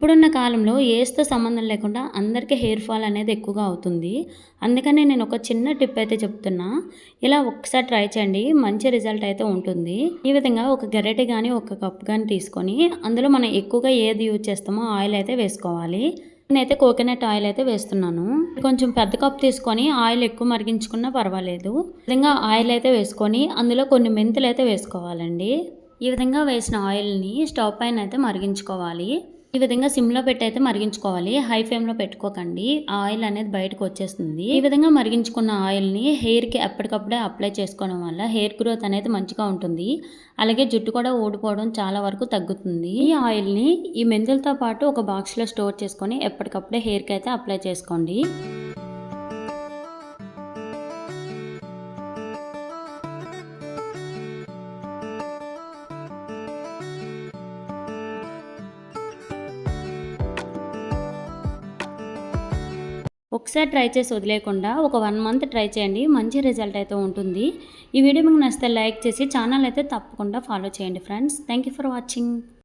ఇప్పుడున్న కాలంలో ఏజ్‌తో సంబంధం లేకుండా అందరికీ హెయిర్ ఫాల్ అనేది ఎక్కువగా అవుతుంది. అందుకనే నేను ఒక చిన్న టిప్ అయితే చెప్తున్నా. ఇలా ఒక్కసారి ట్రై చేయండి. మంచి రిజల్ట్ అయితే ఉంటుంది. ఈ విధంగా ఒక గరిటె కానీ ఒక కప్ కానీ తీసుకొని అందులో మనం ఎక్కువగా ఏది యూజ్ చేస్తామో ఆయిల్ అయితే వేసుకోవాలి. నేనైతే కోకోనట్ ఆయిల్ అయితే వేస్తున్నాను. కొంచెం పెద్ద కప్ తీసుకొని ఆయిల్ ఎక్కువ మరిగించుకున్నా పర్వాలేదు. విధంగా ఆయిల్ అయితే వేసుకొని అందులో కొన్ని మెంతులు అయితే వేసుకోవాలండి. ఈ విధంగా వేసిన ఆయిల్‌ని స్టవ్ పైన అయితే మరిగించుకోవాలి. ఈ విధంగా సిమ్‌లో పెట్టి అయితే మరిగించుకోవాలి. హై ఫ్లేమ్‌లో పెట్టుకోకండి. ఆయిల్ అనేది బయటకు వచ్చేస్తుంది. ఈ విధంగా మరిగించుకున్న ఆయిల్‌ని హెయిర్‌కి ఎప్పటికప్పుడే అప్లై చేసుకోవడం వల్ల హెయిర్ గ్రోత్ అనేది మంచిగా ఉంటుంది. అలాగే జుట్టు కూడా ఊడిపోవడం చాలా వరకు తగ్గుతుంది. ఈ ఆయిల్‌ని ఈ మెంతులతో పాటు ఒక బాక్స్‌లో స్టోర్ చేసుకొని ఎప్పటికప్పుడే హెయిర్‌కి అయితే అప్లై చేసుకోండి. ఒకసారి ట్రై చేసి వదిలేయకుండా ఒక వన్ మంత్ ట్రై చేయండి. మంచి రిజల్ట్ అయితే ఉంటుంది. ఈ వీడియో మీకు నచ్చితే లైక్ చేసి ఛానల్ అయితే తప్పకుండా ఫాలో చేయండి friends. Thank you for watching.